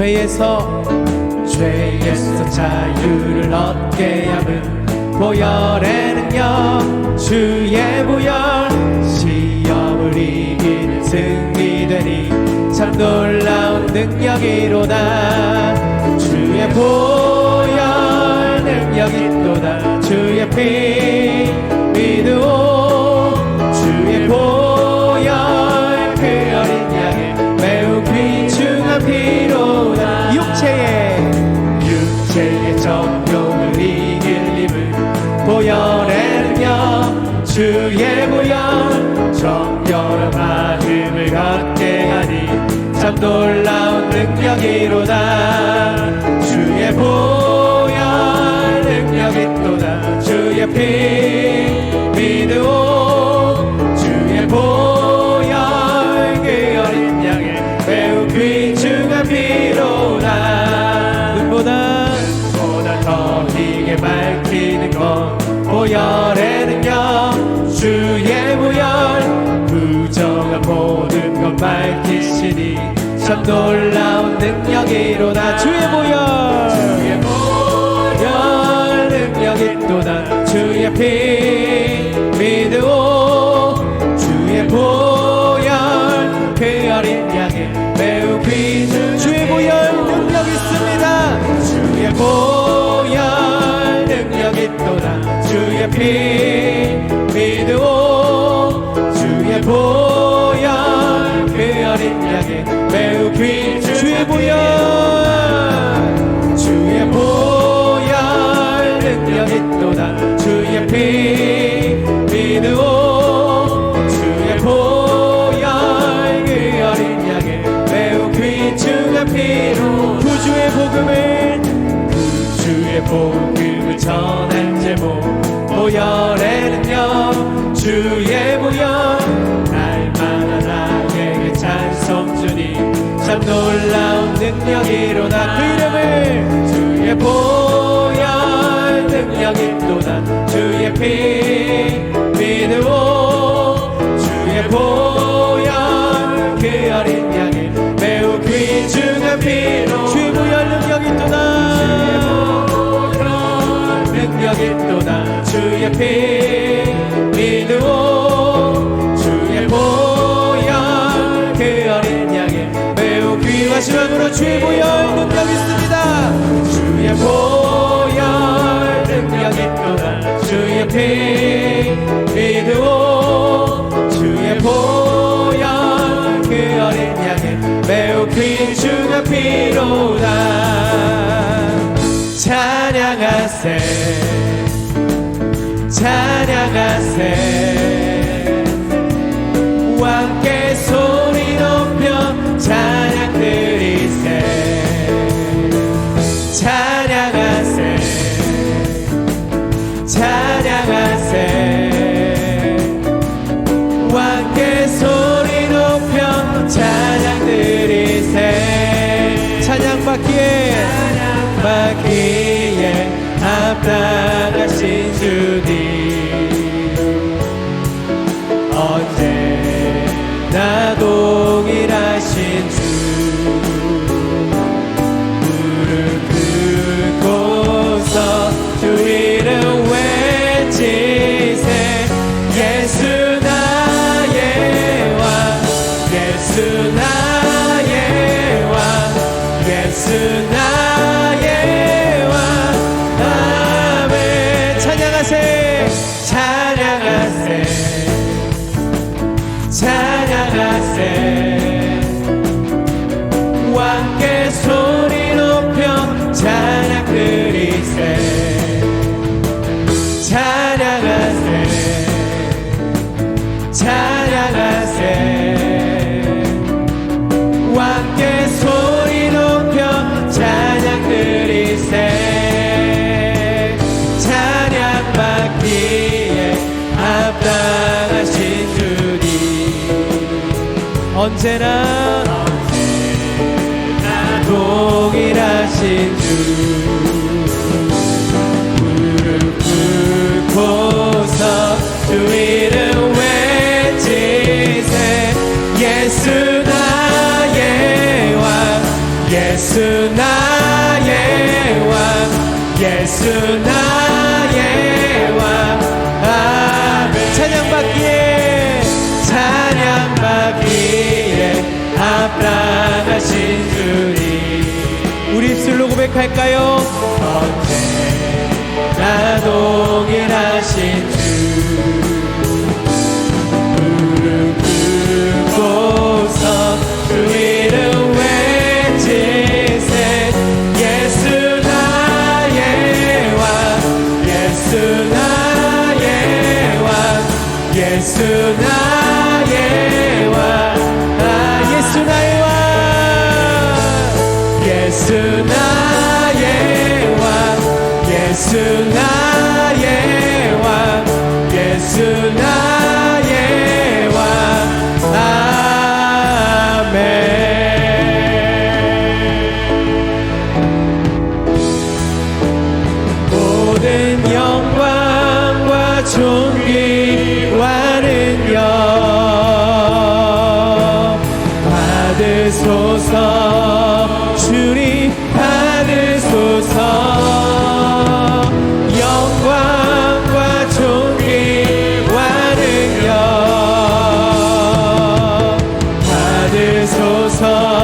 죄에서 죄에서 자유를 얻게 함은 보혈의 능력 주의 보혈. 시험을 이기는 승리되니 참 놀라운 능력이로다. 주의 보혈 능력이 또다. 주의 피 믿으오 보혈 정결한 마음을 갖게 하니 참 놀라운 능력이로다. 주의 보혈 능력이 또다. 주의 피 믿으오 능력이로다 주의 보혈. 주의 보혈. 능력이 또다 주의 피 믿으오. 주의 보혈. 그 어린 양의 매우 귀중 주의 보혈 능력 있습니다. 주의 보혈 능력이 또다 주의 피 믿으오. 주의 보혈. 그 어린 양의 매우 귀중 주의 보혈 복음을 전할 제목 보혈의 능력 주의 보혈. 날마다 나에게 찬송 주니 참 놀라운 능력이로다 그 이름을. 주의 보혈 능력이 또다 주의 피 믿으오. 주의 보 피 믿으오. 주의 보혈 그 어린 양의 매우 귀하신 마음으로 주의 보혈 능력 있습니다. 주의 보혈 능력이 또다. 주의 피 믿으오. 주의 보혈 그 어린 양의 매우 귀중한 피로다. 찬양하세 찬양하세 왕께 소리 높여 찬양 드리세. 찬양 받기에 받기에 합당하신 주님 언제나 언제나 동일하신 주. 무릎 꿇고서 주 이름 외치세. 예수 나의 왕 예수 나의 왕 예수 나의 하신 주님 우리 입술로 고백할까요? 어때 나 동일하신 time.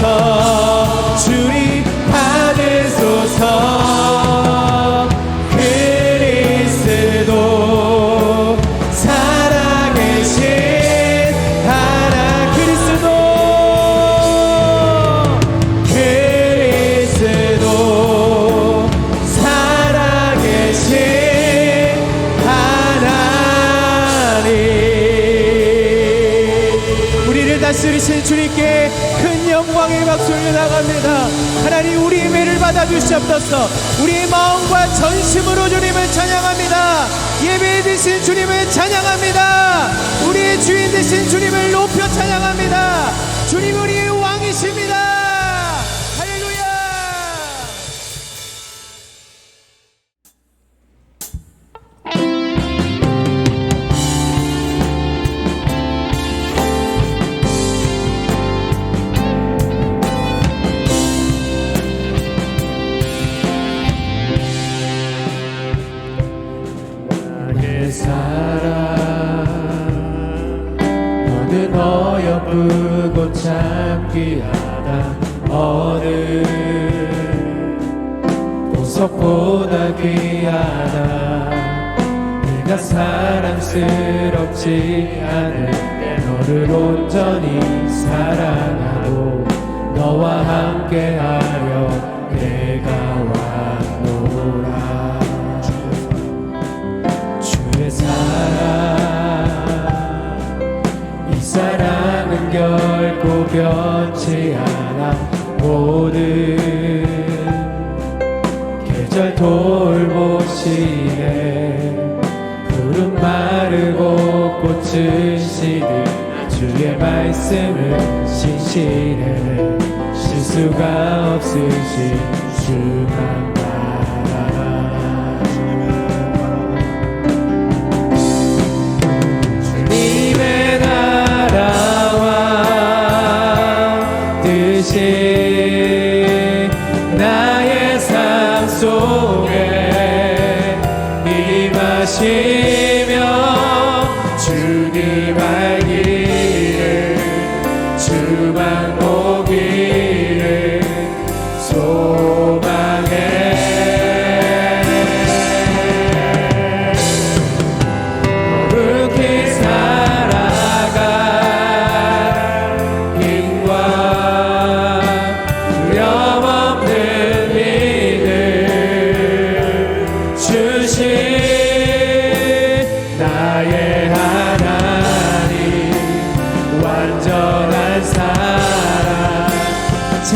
sağ 하나님께 큰 영광의 박수 올려나갑니다. 하나님 우리의 매를 받아주시옵소서 우리의 마음과 전심으로 주님을 찬양합니다. 예배 되신 주님을 찬양합니다. 우리의 주인 되신 주님을 높여 찬양합니다. 주님 우리의 왕이십니다. 함께하여 내가 왔노라. 주의 사랑 이 사랑은 결코 변치 않아. 모든 계절 돌보시네 푸른 마르고 꽃을 시든 주의 말씀을 신실해. 수가 없으신 주만.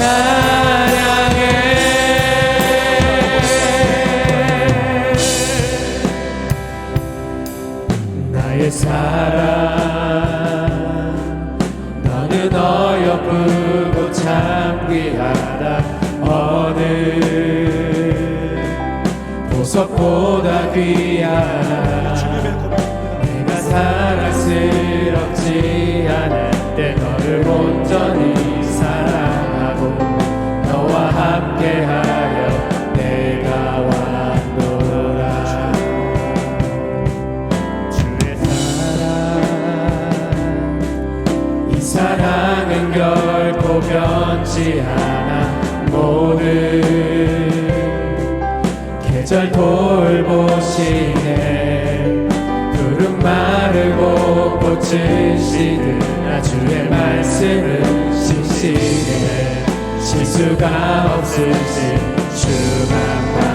사랑해. 나의 사랑 너는 어여쁘고 참귀하다. 어느 보석보다 귀한 수가 없으신 주만